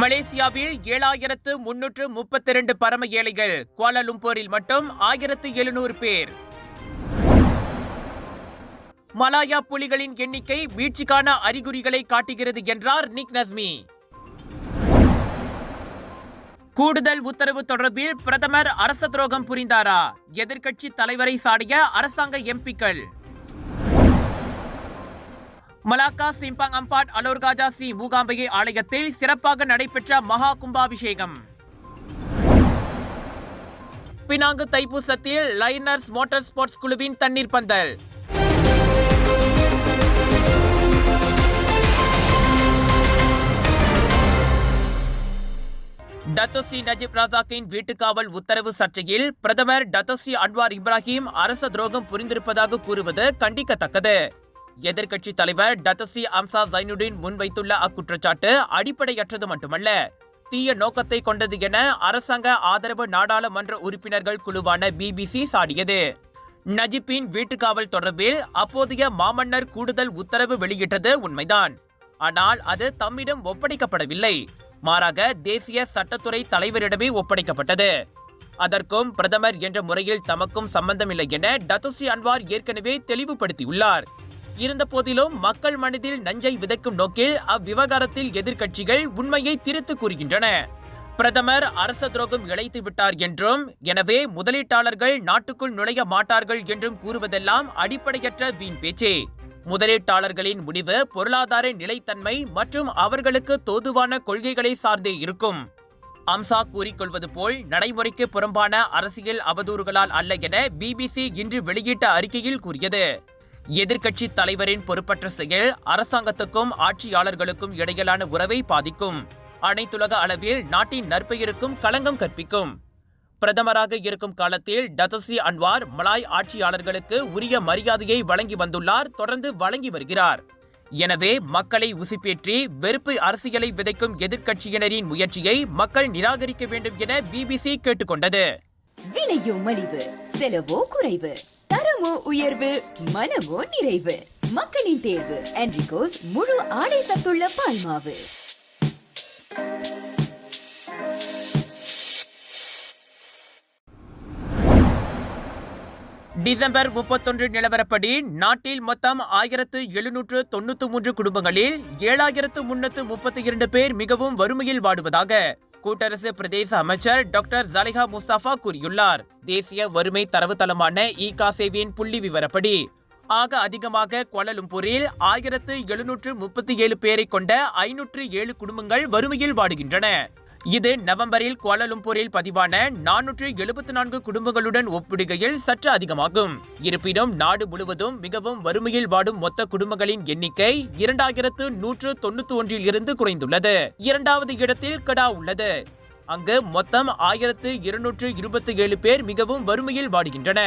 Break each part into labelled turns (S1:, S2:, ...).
S1: மலேசியாவில் ஏழாயிரத்து முன்னூற்று முப்பத்தி இரண்டு பரம ஏழைகள் குவாலலும்பூரில் மட்டும் ஆயிரத்து எழுநூறு பேர். மலாயா புலிகளின் எண்ணிக்கை வீழ்ச்சிக்கான அறிகுறிகளை காட்டுகிறது என்றார் நிக் நஸ்மி. கூடுதல் உத்தரவு தொடர்பில் பிரதமர் அரச துரோகம் புரிந்தாரா? எதிர்க்கட்சி தலைவரை சாடிய அரசாங்க எம்பிக்கள். Malacca Simpang Ampat Alor Gajah Sri Mookambigai ஆலயத்தில் சிறப்பாக நடைபெற்ற மகா கும்பாபிஷேகம் பினாங்கு தைப்பூசத்தில் லைனர்ஸ் மோட்டார் ஸ்போர்ட்ஸ் குழுவின் தண்ணீர் பந்தல். டத்தோசி நஜீப் ராசாக்கின் வீட்டுக்காவல் உத்தரவு சர்ச்சையில் பிரதமர் டத்தோசி அன்வார் இப்ராஹிம் அரச துரோகம் புரிந்திருப்பதாக கூறுவது கண்டிக்கத்தக்கது. எதிர்க்கட்சி தலைவர் டத்தசி அம்சா ஜைனுடின் முன்வைத்துள்ள அக்குற்றச்சாட்டு அடிப்படையற்றது மட்டுமல்ல. தீய நோக்கத்தை கொண்டது என அரசாங்க ஆதரவு நாடாளுமன்ற உறுப்பினர்கள் குழுவான பிபிசி சாடியது. நஜிப்பின் வீட்டுக்காவல் தொடர்பில் அப்போதைய மாமன்னர் கூடுதல் உத்தரவு வெளியிட்டது உண்மைதான். ஆனால் அது தம்மிடம் ஒப்படைக்கப்படவில்லை. மாறாக தேசிய சட்டத்துறை தலைவரிடமே ஒப்படைக்கப்பட்டது. அதற்கும் பிரதமர் என்ற முறையில் தமக்கும் சம்பந்தமில்லை என டத்துசி அன்வார் ஏற்கனவே தெளிவுபடுத்தியுள்ளார். இருந்தபோதிலும் மக்கள் மனதில் நஞ்சை விதைக்கும் நோக்கில் அவ்விவகாரத்தில் எதிர்க்கட்சிகள் உண்மையை திருத்து கூறுகின்றன. பிரதமர் அரச துரோகம் இழைத்து விட்டார் என்றும் எனவே முதலீட்டாளர்கள் நாட்டுக்குள் நுழைய மாட்டார்கள் என்றும் கூறுவதெல்லாம் அடிப்படையற்ற வீண் பேச்சே. முதலீட்டாளர்களின் முடிவு பொருளாதார நிலைத்தன்மை மற்றும் அவர்களுக்கு தோதுவான கொள்கைகளை சார்ந்தே இருக்கும். அம்சா கூறிக்கொள்வது போல் நடைமுறைக்கு புறம்பான அரசியல் அவதூறுகளால் அல்ல என பிபிசி இன்று வெளியிட்ட அறிக்கையில் கூறியது. எதிர்க்கட்சி தலைவரின் பொறுப்பற்ற செயல் அரசாங்கத்துக்கும் ஆட்சியாளர்களுக்கும் இடையிலான உறவை பாதிக்கும். அனைத்துலக அளவில் நாட்டின் நற்பெயருக்கும் களங்கம் கற்பிக்கும். பிரதமராக இருக்கும் காலத்தில் டத்தசி அன்வார் மலாய் ஆட்சியாளர்களுக்கு உரிய மரியாதையை வழங்கி வந்துள்ளார் தொடர்ந்து வழங்கி வருகிறார். எனவே மக்களை உசிப்பேற்றி வெறுப்பு அரசியலை விதைக்கும் எதிர்க்கட்சியினரின் முயற்சியை மக்கள் நிராகரிக்க வேண்டும் என பிபிசி கேட்டுக்கொண்டது.
S2: விலையோ மலிவு செலவோ குறைவு. தரமோ உயர்வு மனமோ நிறைவு. மக்களின் தேர்வு என்ரிகோஸ் முழு ஆடை சத்துள்ள பால்மாவு
S1: டிசம்பர் முப்பத்தொன்று நிலவரப்படி நாட்டில் மொத்தம் ஆயிரத்து எழுநூற்று தொண்ணூத்து மூன்று குடும்பங்களில் ஏழாயிரத்து முன்னூத்து முப்பத்தி இரண்டு பேர் மிகவும் வறுமையில் வாடுவதாக கூட்டரசு பிரதேச அமைச்சர் டாக்டர் ஜலிஹா முஸ்தபா கூறியுள்ளார். தேசிய வறுமை தரவுத்தளமான இ காசேவியின் புள்ளி விவரப்படி ஆக அதிகமாக கோலலும்பூரில் ஆயிரத்து எழுநூற்று முப்பத்தி ஏழு பேரை கொண்ட ஐநூற்று ஏழு குடும்பங்கள் வறுமையில் வாடுகின்றன. இது நவம்பரில் கோலலும்பூரில் பதிவான நானூற்று எழுபத்தி நான்கு குடும்பங்களுடன் ஒப்பிடுகையில் சற்று அதிகமாகும். இருப்பினும் நாடு முழுவதும் மிகவும் வறுமையில் வாடும் மொத்த குடும்பங்களின் எண்ணிக்கை இரண்டாயிரத்து நூற்று தொண்ணூத்தி ஒன்றில் இருந்து குறைந்துள்ளது. இரண்டாவது இடத்தில் கடா உள்ளது. அங்கு மொத்தம் ஆயிரத்து இருநூற்று இருபத்தி ஏழு பேர் மிகவும் வறுமையில் வாடுகின்றன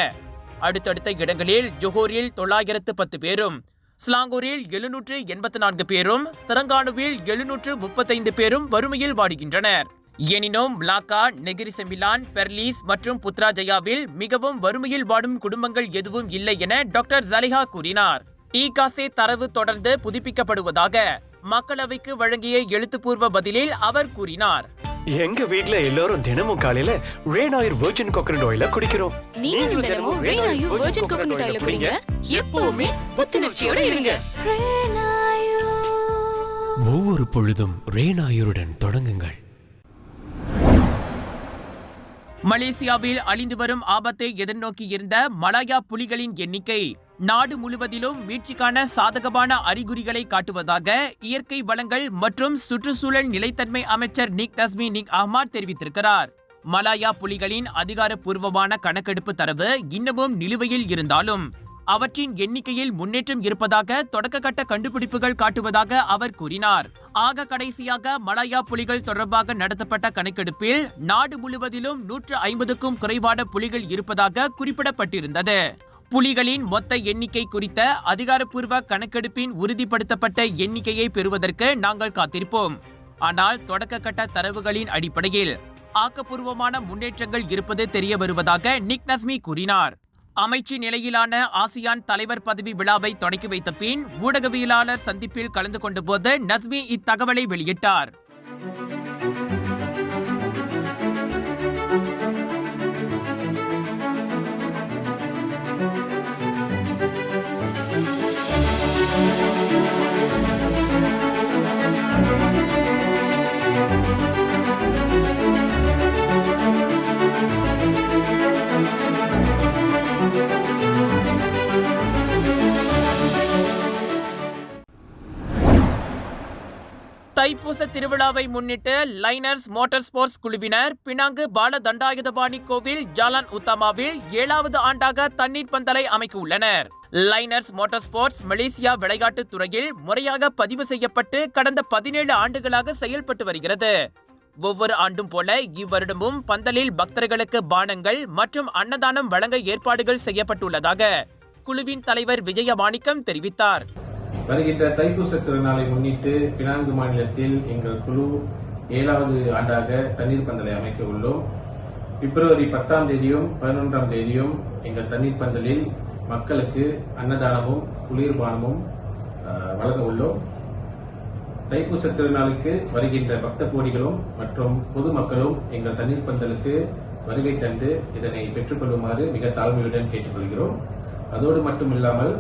S1: அடுத்தடுத்த இடங்களில் ஜொஹோரில் தொள்ளாயிரத்து பத்து பேரும் ஸ்லாங்கூரில் எழுநூற்று எண்பத்தி நான்கு பேரும் தெலங்கானுவில் எழுநூற்று முப்பத்தைந்து பேரும் வறுமையில் வாடுகின்றனர். எனினும் லாக்கா நெகிரிசெமிலான் பெர்லீஸ் மற்றும் புத்ராஜயாவில் மிகவும் வறுமையில் வாடும் குடும்பங்கள் எதுவும் இல்லை என டாக்டர் ஜலிஹா கூறினார். இகாசே தரவு தொடர்ந்து புதுப்பிக்கப்படுவதாக மக்களவைக்கு வழங்கிய எழுத்துப்பூர்வ பதிலில் அவர் கூறினார்.
S3: எங்க வீட்ல எல்லாரும் தினமும் காலையில ஆயில் வெர்ஜின் கோகனட் ஆயில குடிக்கிறோம்.
S4: நீங்களும் தினமும் ரெயின் ஆயில் வெர்ஜின் கோகனட் ஆயில குடிங்க. எப்பவுமே புத்துணர்ச்சியோட இருங்க.
S5: ஒவ்வொரு பொழுதும் ரேனாயுருடன் தொடங்குங்கள்.
S1: மலேசியாவில் அழிந்து வரும் ஆபத்தை எதிர்நோக்கியிருந்த மலாயா புலிகளின் எண்ணிக்கை நாடு முழுவதிலும் மீட்சிக்கான சாதகமான அறிகுறிகளை காட்டுவதாக இயற்கை வளங்கள் மற்றும் சுற்றுச்சூழல் நிலைத்தன்மை அமைச்சர் நிக் நஸ்மி நிக் அஹ்மாத் தெரிவித்திருக்கிறார். மலாயா புலிகளின் அதிகாரப்பூர்வமான கணக்கெடுப்பு தரவு இன்னமும் நிலுவையில் இருந்தாலும் அவற்றின் எண்ணிக்கையில் முன்னேற்றம் இருப்பதாக தொடக்கக்கட்ட கண்டுபிடிப்புகள் காட்டுவதாக அவர் கூறினார். ஆக கடைசியாக மலாயா புலிகள் தொடர்பாக நடத்தப்பட்ட கணக்கெடுப்பில் நாடு முழுவதிலும் நூற்று ஐம்பதுக்கும் குறைவான புலிகள் இருப்பதாக குறிப்பிடப்பட்டிருந்தது. புலிகளின் மொத்த எண்ணிக்கை குறித்த அதிகாரப்பூர்வ கணக்கெடுப்பின் உறுதிப்படுத்தப்பட்ட எண்ணிக்கையை பெறுவதற்கு நாங்கள் காத்திருப்போம். ஆனால் தொடக்கக்கட்ட தரவுகளின் அடிப்படையில் ஆக்கப்பூர்வமான முன்னேற்றங்கள் இருப்பது தெரிய வருவதாக நிக் நஸ்மி கூறினார். அமைச்சு நிலையிலான ஆசியான் தலைவர் பதவி விழாவை தொடக்கி வைத்த பின் ஊடகவியலாளர் சந்திப்பில் கலந்து கொண்டபோது நஸ்மி இத்தகவலை வெளியிட்டார். தைப்பூச திருவிழாவை முன்னிட்டு லைனர்ஸ் மோட்டார் ஸ்போர்ட்ஸ் குழுவினர் பினாங்கு பால தண்டாயுதபாணி கோவில் ஜாலான் உத்தாமாவில் ஏழாவது ஆண்டாக தண்ணீர் பந்தலை அமைக்க உள்ளனர். லைனர்ஸ் மோட்டார் ஸ்போர்ட்ஸ் மலேசியா விளையாட்டுத் துறையில் முறையாக பதிவு செய்யப்பட்டு கடந்த பதினேழு ஆண்டுகளாக செயல்பட்டு வருகிறது. ஒவ்வொரு ஆண்டும் போல இவ்வருடமும் பந்தலில் பக்தர்களுக்கு பானங்கள் மற்றும் அன்னதானம் வழங்க ஏற்பாடுகள் செய்யப்பட்டுள்ளதாக குழுவின் தலைவர் விஜயமாணிக்கம் தெரிவித்தார்.
S6: வருகின்ற தைப்பூச திருநாளை முன்னிட்டு பினாங்கு மாநிலத்தில் எங்கள் குழு ஏழாவது ஆண்டாக தண்ணீர் பந்தலை அமைக்க உள்ளோம். பிப்ரவரி பத்தாம் தேதியும் பதினொன்றாம் தேதியும் எங்கள் தண்ணீர் பந்தலில் மக்களுக்கு அன்னதானமும் குளிர்பானமும் வழங்க உள்ளோம். தைப்பூச திருநாளுக்கு வருகின்ற பக்த கோடிகளும் மற்றும் பொதுமக்களும் எங்கள் தண்ணீர் பந்தலுக்கு வருகை தந்து இதனை பெற்றுக்கொள்ளுமாறு மிக தாழ்மையுடன் கேட்டுக்கொள்கிறோம். அதோடு மட்டும் இல்லாமல்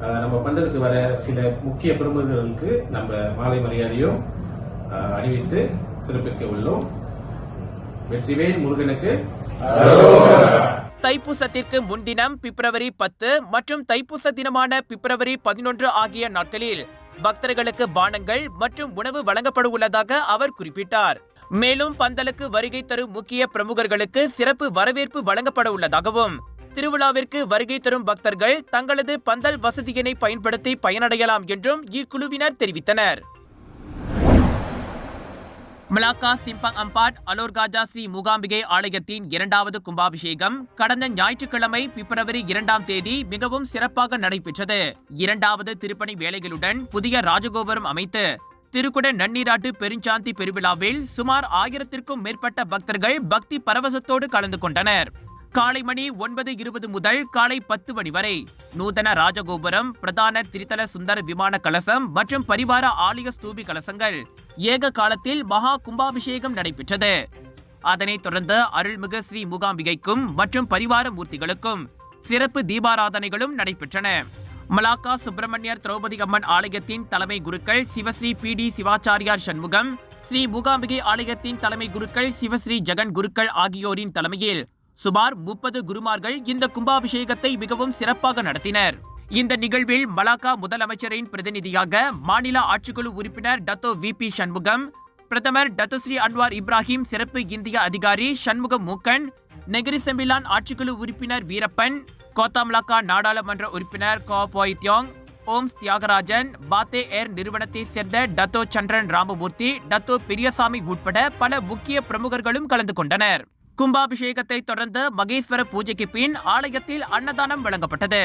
S6: நம்ம பந்தலுக்கு வர சில முக்கிய பிரமுகர்களுக்கு நம்ம மாலை மரியாதையும் அறிவித்து சிறப்பிக்க உள்ளோம். வெற்றிவேல் முருகனுக்கு
S1: தைப்பூசத்திற்கு முன்தினம் பிப்ரவரி பத்து மற்றும் தைப்பூச தினமான பிப்ரவரி பதினொன்று ஆகிய நாட்களில் பக்தர்களுக்கு பானங்கள் மற்றும் உணவு வழங்கப்பட உள்ளதாக அவர் குறிப்பிட்டார். மேலும் பந்தலுக்கு வருகை தரும் முக்கிய பிரமுகர்களுக்கு சிறப்பு வரவேற்பு வழங்கப்பட உள்ளதாகவும் திருவிழாவிற்கு வருகை தரும் பக்தர்கள் தங்களது பந்தல் வசதியினை பயன்படுத்தி பயனடையலாம் என்றும் இக்குழுவினர் தெரிவித்தனர். Malacca Simpang Ampat Alor Gajah Sri Mookambigai ஆலயத்தின் இரண்டாவது கும்பாபிஷேகம் கடந்த ஞாயிற்றுக்கிழமை பிப்ரவரி இரண்டாம் தேதி மிகவும் சிறப்பாக நடைபெற்றது. இரண்டாவது திருப்பணி வேலைகளுடன் புதிய ராஜகோபுரம் அமைத்து திருக்குட நன்னீராட்டு பெருஞ்சாந்தி பெருவிழாவில் சுமார் ஆயிரத்திற்கும் மேற்பட்ட பக்தர்கள் பக்தி பரவசத்தோடு கலந்து கொண்டனர். காலை மணி ஒன்பது இருபது முதல் காலை பத்து மணி வரை. நூதன ராஜகோபுரம் பிரதான திரிதல சுந்தர விமான கலசம் மற்றும் பரிவார ஆலய ஸ்தூபி கலசங்கள் ஏக காலத்தில் மகா கும்பாபிஷேகம் நடைபெற்றது. அதனைத் தொடர்ந்து அருள்மிகு ஸ்ரீ மூகாம்பிகைக்கும் மற்றும் பரிவார மூர்த்திகளுக்கும் சிறப்பு தீபாராதனைகளும் நடைபெற்றன. மலாக்கா சுப்பிரமணியர் திரௌபதி அம்மன் ஆலயத்தின் தலைமை குருக்கள் சிவஸ்ரீ பி டி சிவாச்சாரியார் சண்முகம் ஸ்ரீ மூகாம்பிகை ஆலயத்தின் தலைமை குருக்கள் சிவஸ்ரீ ஜெகன் குருக்கள் ஆகியோரின் தலைமையில் சுமார் முப்பது குருமார்கள் இந்த கும்பாபிஷேகத்தை மிகவும் சிறப்பாக நடத்தினர். இந்த நிகழ்வில் மலாக்கா முதலமைச்சரின் பிரதிநிதியாக மாநில ஆட்சிக்குழு உறுப்பினர் டத்தோ வி பி சண்முகம் பிரதமர் டத்தோஸ்ரீ அன்வார் இப்ராஹிம் சிறப்பு இந்திய அதிகாரி சண்முகம் மூக்கன் நெகிரி செம்பிலான் ஆட்சிக்குழு உறுப்பினர் வீரப்பன் கோத்தாமலாக்கா நாடாளுமன்ற உறுப்பினர் கோ போய்த்யோங் ஓம்ஸ் தியாகராஜன் பாத்தே ஏர் நிறுவனத்தை சேர்ந்த டத்தோ சந்திரன் ராமமூர்த்தி டத்தோ பெரியசாமி உட்பட பல முக்கிய பிரமுகர்களும் கலந்து கொண்டனர். கும்பாபிஷேகத்தை தொடர்ந்து மகேஸ்வர பூஜைக்கு பின் ஆலயத்தில் அன்னதானம் வழங்கப்பட்டது.